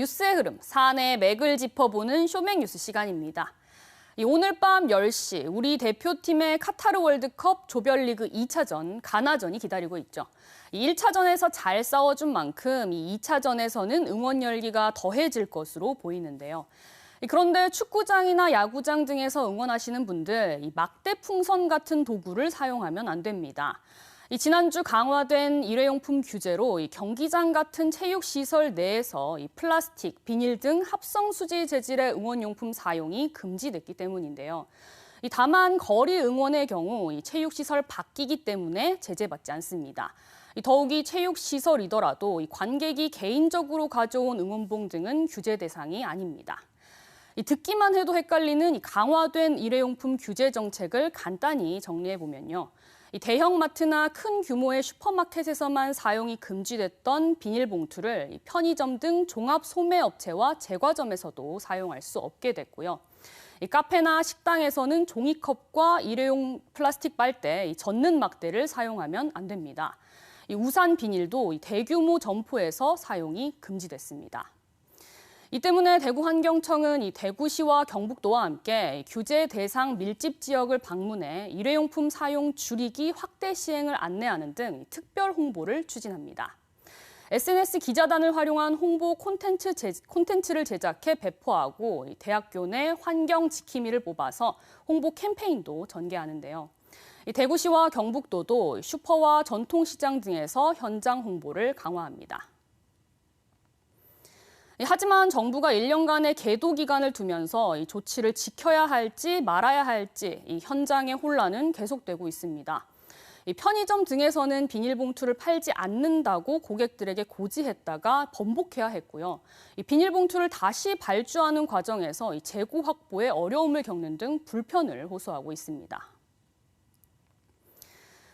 뉴스의 흐름, 사안의 맥을 짚어보는 쇼맥 뉴스 시간입니다. 오늘 밤 10시 우리 대표팀의 카타르 월드컵 조별리그 2차전 가나전이 기다리고 있죠. 1차전에서 잘 싸워준 만큼 이 2차전에서는 응원 열기가 더해질 것으로 보이는데요. 그런데 축구장이나 야구장 등에서 응원하시는 분들 이 막대 풍선 같은 도구를 사용하면 안 됩니다. 이 지난주 강화된 일회용품 규제로 이 경기장 같은 체육시설 내에서 이 플라스틱, 비닐 등 합성 수지 재질의 응원용품 사용이 금지됐기 때문인데요. 이 다만 거리 응원의 경우 이 체육시설 바뀌기 때문에 제재받지 않습니다. 이 더욱이 체육시설이더라도 이 관객이 개인적으로 가져온 응원봉 등은 규제 대상이 아닙니다. 이 듣기만 해도 헷갈리는 이 강화된 일회용품 규제 정책을 간단히 정리해 보면요. 이 대형마트나 큰 규모의 슈퍼마켓에서만 사용이 금지됐던 비닐봉투를 편의점 등 종합 소매업체와 제과점에서도 사용할 수 없게 됐고요. 이 카페나 식당에서는 종이컵과 일회용 플라스틱 빨대, 젖는 막대를 사용하면 안 됩니다. 이 우산 비닐도 대규모 점포에서 사용이 금지됐습니다. 이 때문에 대구환경청은 이 대구시와 경북도와 함께 규제 대상 밀집 지역을 방문해 일회용품 사용 줄이기 확대 시행을 안내하는 등 특별 홍보를 추진합니다. SNS 기자단을 활용한 홍보 콘텐츠 제, 콘텐츠를 제작해 배포하고 대학교 내 환경 지킴이를 뽑아서 홍보 캠페인도 전개하는데요. 대구시와 경북도도 슈퍼와 전통시장 등에서 현장 홍보를 강화합니다. 하지만 정부가 1년간의 계도 기간을 두면서 이 조치를 지켜야 할지 말아야 할지 이 현장의 혼란은 계속되고 있습니다. 이 편의점 등에서는 비닐봉투를 팔지 않는다고 고객들에게 고지했다가 번복해야 했고요. 이 비닐봉투를 다시 발주하는 과정에서 이 재고 확보에 어려움을 겪는 등 불편을 호소하고 있습니다.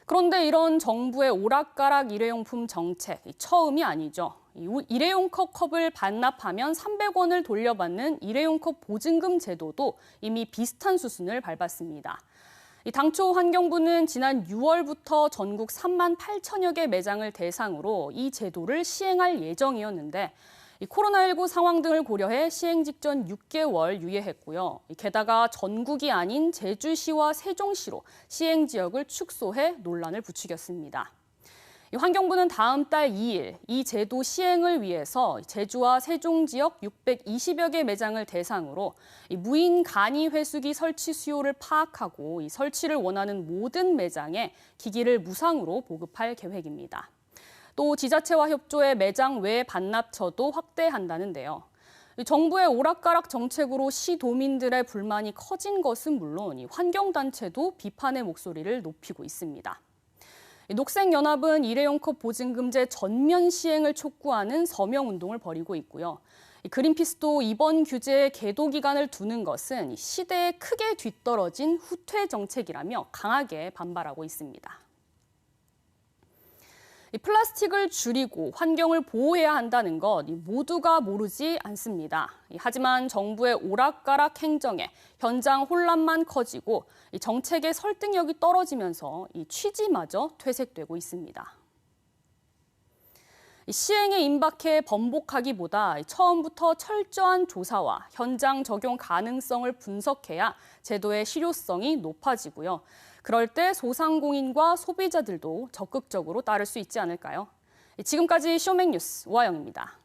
그런데 이런 정부의 오락가락 일회용품 정책 처음이 아니죠. 일회용 컵 컵을 반납하면 300원을 돌려받는 일회용 컵 보증금 제도도 이미 비슷한 수순을 밟았습니다. 당초 환경부는 지난 6월부터 전국 3만 8천여 개 매장을 대상으로 이 제도를 시행할 예정이었는데 코로나19 상황 등을 고려해 시행 직전 6개월 유예했고요. 게다가 전국이 아닌 제주시와 세종시로 시행 지역을 축소해 논란을 부추겼습니다. 환경부는 다음 달 2일 이 제도 시행을 위해서 제주와 세종 지역 620여 개 매장을 대상으로 무인 간이 회수기 설치 수요를 파악하고 설치를 원하는 모든 매장에 기기를 무상으로 보급할 계획입니다. 또 지자체와 협조해 매장 외 반납처도 확대한다는데요. 정부의 오락가락 정책으로 시도민들의 불만이 커진 것은 물론 환경단체도 비판의 목소리를 높이고 있습니다. 녹색연합은 일회용 컵 보증금제 전면 시행을 촉구하는 서명 운동을 벌이고 있고요. 그린피스도 이번 규제에 계도 기간을 두는 것은 시대에 크게 뒤떨어진 후퇴 정책이라며 강하게 반발하고 있습니다. 플라스틱을 줄이고 환경을 보호해야 한다는 것 모두가 모르지 않습니다. 하지만 정부의 오락가락 행정에 현장 혼란만 커지고 정책의 설득력이 떨어지면서 취지마저 퇴색되고 있습니다. 시행에 임박해 번복하기보다 처음부터 철저한 조사와 현장 적용 가능성을 분석해야 제도의 실효성이 높아지고요. 그럴 때 소상공인과 소비자들도 적극적으로 따를 수 있지 않을까요? 지금까지 쇼맥뉴스 우아영입니다.